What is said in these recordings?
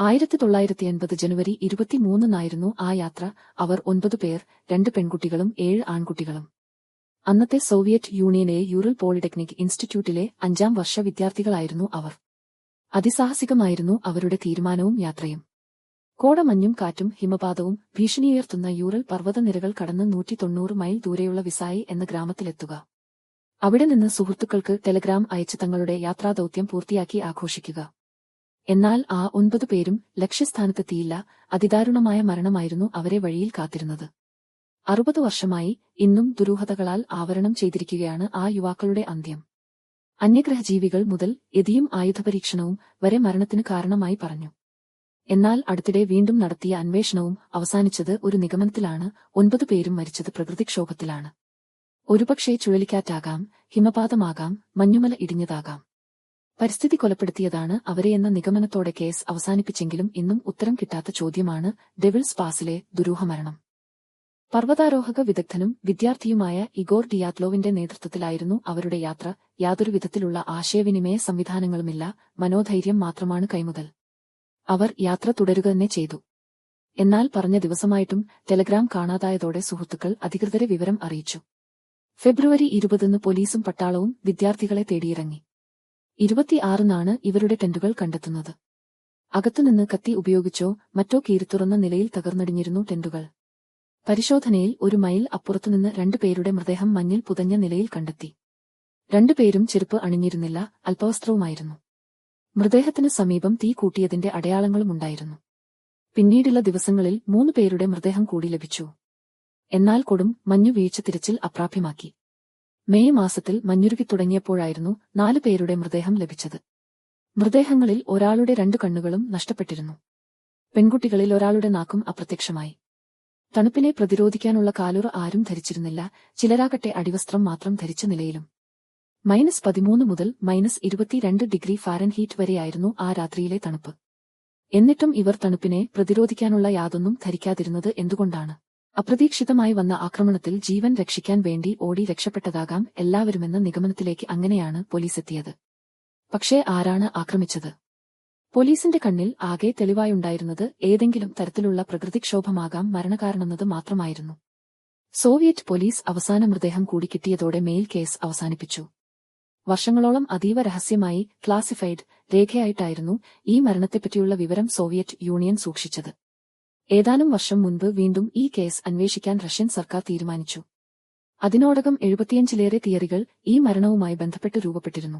ആയിരത്തി തൊള്ളായിരത്തി എൺപത് ജനുവരി ഇരുപത്തിമൂന്നിനായിരുന്നു ആ യാത്ര. അവർ ഒൻപത് പേർ രണ്ട് പെൺകുട്ടികളും ഏഴ് ആൺകുട്ടികളും. അന്നത്തെ സോവിയറ്റ് യൂണിയനിലെ യൂറൽ പോളിടെക്നിക് ഇൻസ്റ്റിറ്റ്യൂട്ടിലെ അഞ്ചാം വർഷ വിദ്യാർത്ഥികളായിരുന്നു അവർ. അതിസാഹസികമായിരുന്നു അവരുടെ തീരുമാനവും യാത്രയും. കോടമഞ്ഞും കാറ്റും ഹിമപാതവും ഭീഷണിയുയർത്തുന്ന യൂറൽ പർവതനിരകൾ കടന്ന് നൂറ്റി തൊണ്ണൂറ് മൈൽ ദൂരെയുള്ള വിസായി എന്ന ഗ്രാമത്തിലെത്തുക. അവിടെ നിന്ന് സുഹൃത്തുക്കൾക്ക് ടെലഗ്രാം അയച്ച് തങ്ങളുടെ യാത്രാദൌത്യം പൂർത്തിയാക്കി ആഘോഷിക്കുക. എന്നാൽ ആ ഒൻപത് പേരും ലക്ഷ്യസ്ഥാനത്തെത്തിയില്ല. അതിദാരുണമായ മരണമായിരുന്നു അവരെ വഴിയിൽ കാത്തിരുന്നത്. അറുപത് വർഷമായി ഇന്നും ദുരൂഹതകളാൽ ആവരണം ചെയ്തിരിക്കുകയാണ് ആ യുവാക്കളുടെ അന്ത്യം. അന്യഗ്രഹജീവികൾ മുതൽ എതിയും ആയുധപരീക്ഷണവും വരെ മരണത്തിന് കാരണമായി പറഞ്ഞു. എന്നാൽ അടുത്തിടെ വീണ്ടും നടത്തിയ അന്വേഷണവും അവസാനിച്ചത് ഒരു നിഗമനത്തിലാണ്. ഒൻപത് പേരും മരിച്ചത് പ്രകൃതിക്ഷോഭത്തിലാണ്. ഒരുപക്ഷേ ചുഴലിക്കാറ്റാകാം ഹിമപാതമാകാം മഞ്ഞുമല ഇടിഞ്ഞതാകാം. പരിസ്ഥിതി കൊലപ്പെടുത്തിയതാണ് അവരെ എന്ന നിഗമനത്തോടെ കേസ് അവസാനിപ്പിച്ചെങ്കിലും ഇന്നും ഉത്തരം കിട്ടാത്ത ചോദ്യമാണ് ഡെവിൾസ് പാസിലെ ദുരൂഹമരണം. പർവതാരോഹക വിദഗ്ധനും വിദ്യാർത്ഥിയുമായ ഇഗോർ ഡിയാത്ലോവിന്റെ നേതൃത്വത്തിലായിരുന്നു അവരുടെ യാത്ര. യാതൊരു വിധത്തിലുള്ള ആശയവിനിമയ സംവിധാനങ്ങളുമില്ല. മനോധൈര്യം മാത്രമാണ് കൈമുതൽ. അവർ യാത്ര തുടരുക തന്നെ ചെയ്തു. എന്നാൽ പറഞ്ഞ ദിവസമായിട്ടും ടെലഗ്രാം കാണാതായതോടെ സുഹൃത്തുക്കൾ അധികൃതരെ വിവരം അറിയിച്ചു. ഫെബ്രുവരി ഇരുപതിന് പോലീസും പട്ടാളവും വിദ്യാർത്ഥികളെ തേടിയിറങ്ങി. ഇരുപത്തിയാറിനാണ് ഇവരുടെ ടെന്റുകൾ കണ്ടെത്തുന്നത്. അകത്തുനിന്ന് കത്തി ഉപയോഗിച്ചോ മറ്റോ കീറിത്തുറന്ന നിലയിൽ തകർന്നടിഞ്ഞിരുന്നു ടെന്റുകൾ. പരിശോധനയിൽ ഒരു മൈൽ അപ്പുറത്തുനിന്ന് രണ്ടുപേരുടെ മൃതദേഹം മഞ്ഞിൽ പുതഞ്ഞ നിലയിൽ കണ്ടെത്തി. രണ്ടുപേരും ചെരുപ്പ് അണിഞ്ഞിരുന്നില്ല അല്പവസ്ത്രവുമായിരുന്നു. മൃതദേഹത്തിന് സമീപം തീ കൂട്ടിയതിന്റെ അടയാളങ്ങളുമുണ്ടായിരുന്നു പിന്നീടുള്ള ദിവസങ്ങളിൽ മൂന്ന് പേരുടെ മൃതദേഹം കൂടി ലഭിച്ചു. എന്നാൽ കൊടും മഞ്ഞു വീഴ്ച തിരച്ചിൽ അപ്രാപ്യമാക്കി. മെയ് മാസത്തിൽ മഞ്ഞുരുകി തുടങ്ങിയപ്പോഴായിരുന്നു നാലു പേരുടെ മൃതദേഹം ലഭിച്ചത്. മൃതദേഹങ്ങളിൽ ഒരാളുടെ രണ്ടു കണ്ണുകളും നഷ്ടപ്പെട്ടിരുന്നു. പെൺകുട്ടികളിൽ ഒരാളുടെ നാക്കും അപ്രത്യക്ഷമായി. തണുപ്പിനെ പ്രതിരോധിക്കാനുള്ള കാലുറ ആരും ധരിച്ചിരുന്നില്ല ചിലരാകട്ടെ അടിവസ്ത്രം മാത്രം ധരിച്ച നിലയിലും. മൈനസ് പതിമൂന്ന് മുതൽ മൈനസ് ഇരുപത്തിരണ്ട് ഡിഗ്രി ഫാരൻഹീറ്റ് വരെയായിരുന്നു ആ രാത്രിയിലെ തണുപ്പ്. എന്നിട്ടും ഇവർ തണുപ്പിനെ പ്രതിരോധിക്കാനുള്ള യാതൊന്നും ധരിക്കാതിരുന്നത് എന്തുകൊണ്ടാണ്? അപ്രതീക്ഷിതമായി വന്ന ആക്രമണത്തിൽ ജീവൻ രക്ഷിക്കാൻ വേണ്ടി ഓടി രക്ഷപ്പെട്ടതാകാം എല്ലാവരുമെന്ന നിഗമനത്തിലേക്ക് അങ്ങനെയാണ് പോലീസ് എത്തിയത് പക്ഷേ ആരാണ് ആക്രമിച്ചത്? പോലീസിന്റെ കണ്ണിൽ ആകെ തെളിവായുണ്ടായിരുന്നത് ഏതെങ്കിലും തരത്തിലുള്ള പ്രകൃതിക്ഷോഭമാകാം മരണകാരണമെന്നത് മാത്രമായിരുന്നു. സോവിയറ്റ് പോലീസ് അവസാന മൃതദേഹം കൂടി കിട്ടിയതോടെ മെയിൽ കേസ് അവസാനിപ്പിച്ചു. വർഷങ്ങളോളം അതീവ രഹസ്യമായി ക്ലാസിഫൈഡ് രേഖയായിട്ടായിരുന്നു ഈ മരണത്തെപ്പറ്റിയുള്ള വിവരം സോവിയറ്റ് യൂണിയൻ സൂക്ഷിച്ചത്. ഏതാനും വർഷം മുൻപ് വീണ്ടും ഈ കേസ് അന്വേഷിക്കാൻ റഷ്യൻ സർക്കാർ തീരുമാനിച്ചു. അതിനോടകം എഴുപത്തിയഞ്ചിലേറെ തിയറികൾ ഈ മരണവുമായി ബന്ധപ്പെട്ട് രൂപപ്പെട്ടിരുന്നു.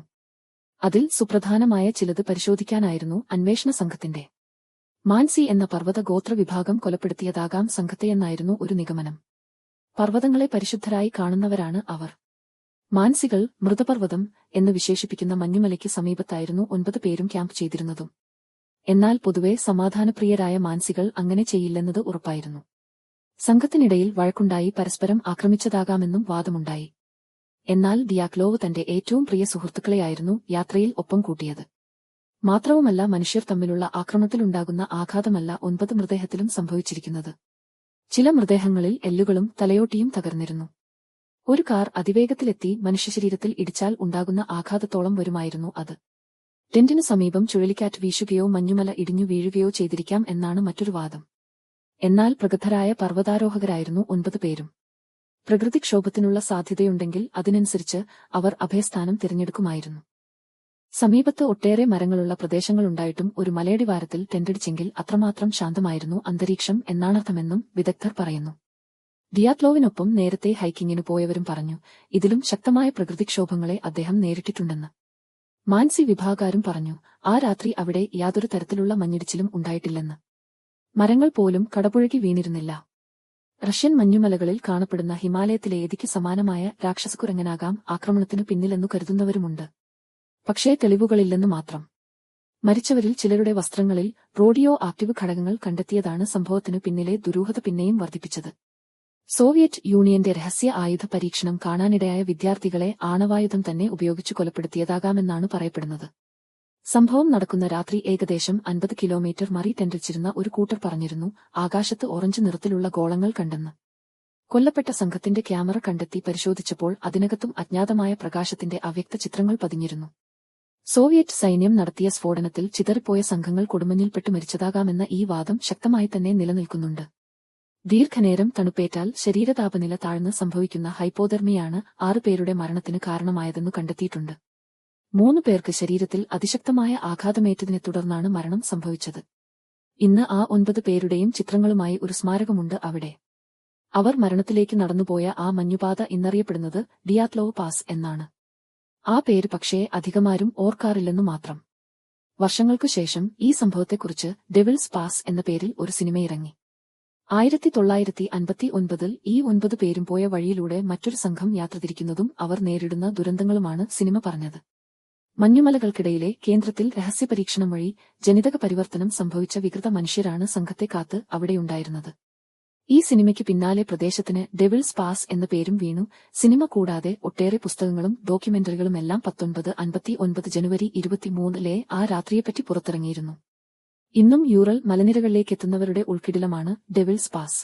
അതിൽ സുപ്രധാനമായ ചിലത് പരിശോധിക്കാനായിരുന്നു അന്വേഷണ സംഘത്തിന്റെ മാൻസി എന്ന പർവത ഗോത്ര വിഭാഗം കൊലപ്പെടുത്തിയതാകാം സംഘത്തെയെന്നായിരുന്നു ഒരു നിഗമനം. പർവതങ്ങളെ പരിശുദ്ധരായി കാണുന്നവരാണ് അവർ. മാൻസികൾ മൃതപർവതം എന്ന് വിശേഷിപ്പിക്കുന്ന മഞ്ഞുമലയ്ക്ക് സമീപത്തായിരുന്നു ഒൻപത് പേരും ക്യാമ്പ് ചെയ്തിരുന്നതും. എന്നാൽ പൊതുവെ സമാധാനപ്രിയരായ മാൻസികൾ അങ്ങനെ ചെയ്യില്ലെന്നത് ഉറപ്പായിരുന്നു. സംഘത്തിനിടയിൽ വഴക്കുണ്ടായി പരസ്പരം ആക്രമിച്ചതാകാമെന്നും വാദമുണ്ടായി. എന്നാൽ ദിയാക്ലോവ് തന്റെ ഏറ്റവും പ്രിയ സുഹൃത്തുക്കളെയായിരുന്നു യാത്രയിൽ ഒപ്പം കൂട്ടിയത്. മാത്രവുമല്ല മനുഷ്യർ തമ്മിലുള്ള ആക്രമണത്തിലുണ്ടാകുന്ന ആഘാതമല്ല ഒൻപത് മൃതദേഹത്തിലും സംഭവിച്ചിരിക്കുന്നത്. ചില മൃതദേഹങ്ങളിൽ എല്ലുകളും തലയോട്ടിയും തകർന്നിരുന്നു. ഒരു കാർ അതിവേഗത്തിലെത്തി മനുഷ്യശരീരത്തിൽ ഇടിച്ചാൽ ഉണ്ടാകുന്ന ആഘാതത്തോളം വരുമായിരുന്നു അത്. ടെന്റിനു സമീപം ചുഴലിക്കാറ്റ് വീശുകയോ മഞ്ഞുമല ഇടിഞ്ഞു വീഴുകയോ ചെയ്തിരിക്കാം എന്നാണ് മറ്റൊരു വാദം. എന്നാൽ പ്രഗത്ഭരായ പർവതാരോഹകരായിരുന്നു ഒൻപത് പേരും. പ്രകൃതിക്ഷോഭത്തിനുള്ള സാധ്യതയുണ്ടെങ്കിൽ അതിനനുസരിച്ച് അവർ അഭയസ്ഥാനം തിരഞ്ഞെടുക്കുമായിരുന്നു. സമീപത്ത് ഒട്ടേറെ മരങ്ങളുള്ള പ്രദേശങ്ങളുണ്ടായിട്ടും ഒരു മലയടിവാരത്തിൽ ടെന്റടിച്ചെങ്കിൽ അത്രമാത്രം ശാന്തമായിരുന്നു അന്തരീക്ഷം എന്നാണർത്ഥമെന്നും വിദഗ്ധർ പറയുന്നു. ഡിയാത്ലോവിനൊപ്പം നേരത്തെ ഹൈക്കിങ്ങിന് പോയവരും പറഞ്ഞു ഇതിലും ശക്തമായ പ്രകൃതിക്ഷോഭങ്ങളെ അദ്ദേഹം നേരിട്ടിട്ടുണ്ടെന്ന്. മാൻസി വിഭാഗാരും പറഞ്ഞു ആ രാത്രി അവിടെ യാതൊരു തരത്തിലുള്ള മഞ്ഞിടിച്ചിലും ഉണ്ടായിട്ടില്ലെന്ന്. മരങ്ങൾ പോലും കടപുഴകി വീണിരുന്നില്ല. റഷ്യൻ മഞ്ഞുമലകളിൽ കാണപ്പെടുന്ന ഹിമാലയത്തിലെ ഏതിക്ക് സമാനമായ രാക്ഷസക്കുരങ്ങനാകാം ആക്രമണത്തിനു പിന്നിലെന്നു കരുതുന്നവരുമുണ്ട്. പക്ഷേ തെളിവുകളില്ലെന്നു മാത്രം. മരിച്ചവരിൽ ചിലരുടെ വസ്ത്രങ്ങളിൽ റോഡിയോ ആക്റ്റീവ് ഘടകങ്ങൾ കണ്ടെത്തിയതാണ് സംഭവത്തിനു പിന്നിലെ ദുരൂഹത പിന്നെയും വർദ്ധിപ്പിച്ചത്. സോവിയറ്റ് യൂണിയന്റെ രഹസ്യ ആയുധ പരീക്ഷണം കാണാനിടയായ വിദ്യാർത്ഥികളെ ആണവായുധം തന്നെ ഉപയോഗിച്ചു കൊലപ്പെടുത്തിയതാകാമെന്നാണ് പറയപ്പെടുന്നത്. സംഭവം നടക്കുന്ന രാത്രി ഏകദേശം അൻപത് കിലോമീറ്റർ മറി തെണ്ടിച്ചിരുന്ന ഒരു കൂട്ടർ പറഞ്ഞിരുന്നു ആകാശത്ത് ഓറഞ്ച് നിറത്തിലുള്ള ഗോളങ്ങൾ കണ്ടെന്ന്. കൊല്ലപ്പെട്ട സംഘത്തിന്റെ ക്യാമറ കണ്ടെത്തി പരിശോധിച്ചപ്പോൾ അതിനകത്തും അജ്ഞാതമായ പ്രകാശത്തിന്റെ അവ്യക്ത ചിത്രങ്ങൾ പതിഞ്ഞിരുന്നു. സോവിയറ്റ് സൈന്യം നടത്തിയ സ്ഫോടനത്തിൽ ചിതറിപ്പോയ സംഘങ്ങൾ കൊടുമഞ്ഞിൽപ്പെട്ട് മരിച്ചതാകാമെന്ന ഈ വാദം ശക്തമായി തന്നെ നിലനിൽക്കുന്നുണ്ട്. ദീർഘനേരം തണുപ്പേറ്റാൽ ശരീരതാപനില താഴ്ന്ന് സംഭവിക്കുന്ന ഹൈപ്പോതെർമിയാണ് ആറുപേരുടെ മരണത്തിന് കാരണമായതെന്ന് കണ്ടെത്തിയിട്ടുണ്ട്. മൂന്നു പേർക്ക് ശരീരത്തിൽ അതിശക്തമായ ആഘാതമേറ്റതിനെ തുടർന്നാണ് മരണം സംഭവിച്ചത്. ഇന്ന് ആ ഒൻപത് പേരുടെയും ചിത്രങ്ങളുമായി ഒരു സ്മാരകമുണ്ട് അവിടെ. അവർ മരണത്തിലേക്ക് നടന്നുപോയ ആ മഞ്ഞുപാത ഇന്നറിയപ്പെടുന്നത് ഡിയാത്ലോ പാസ് എന്നാണ്. ആ പേര് പക്ഷേ അധികമാരും ഓർക്കാറില്ലെന്നു മാത്രം. വർഷങ്ങൾക്കു ശേഷം ഈ സംഭവത്തെക്കുറിച്ച് ഡെവിൾസ് പാസ് എന്ന പേരിൽ ഒരു സിനിമയിറങ്ങി ആയിരത്തി തൊള്ളായിരത്തി അൻപത്തി ഒൻപതിൽ ഈ ഒൻപത് പേരും പോയ വഴിയിലൂടെ മറ്റൊരു സംഘം യാത്ര തിരിക്കുന്നതും അവർ നേരിടുന്ന ദുരന്തങ്ങളുമാണ് സിനിമ പറഞ്ഞത്. മഞ്ഞുമലകൾക്കിടയിലെ കേന്ദ്രത്തിൽ രഹസ്യപരീക്ഷണം വഴി ജനിതക പരിവർത്തനം സംഭവിച്ച വികൃത മനുഷ്യരാണ് സംഘത്തെ കാത്ത് അവിടെയുണ്ടായിരുന്നത്. ഈ സിനിമയ്ക്ക് പിന്നാലെ പ്രദേശത്തിന് ഡെവിൾസ് പാസ് എന്ന പേരും വീണു. സിനിമ കൂടാതെ ഒട്ടേറെ പുസ്തകങ്ങളും ഡോക്യുമെന്ററികളുമെല്ലാം പത്തൊൻപത് അൻപത്തി ഒൻപത് ജനുവരി ഇരുപത്തിമൂന്നിലെ ആ രാത്രിയെപ്പറ്റി പുറത്തിറങ്ങിയിരുന്നു. ഇന്നും യൂറൽ മലനിരകളിലേക്കെത്തുന്നവരുടെ ഉൾക്കിടിലമാണ് ഡെവിൾസ് പാസ്.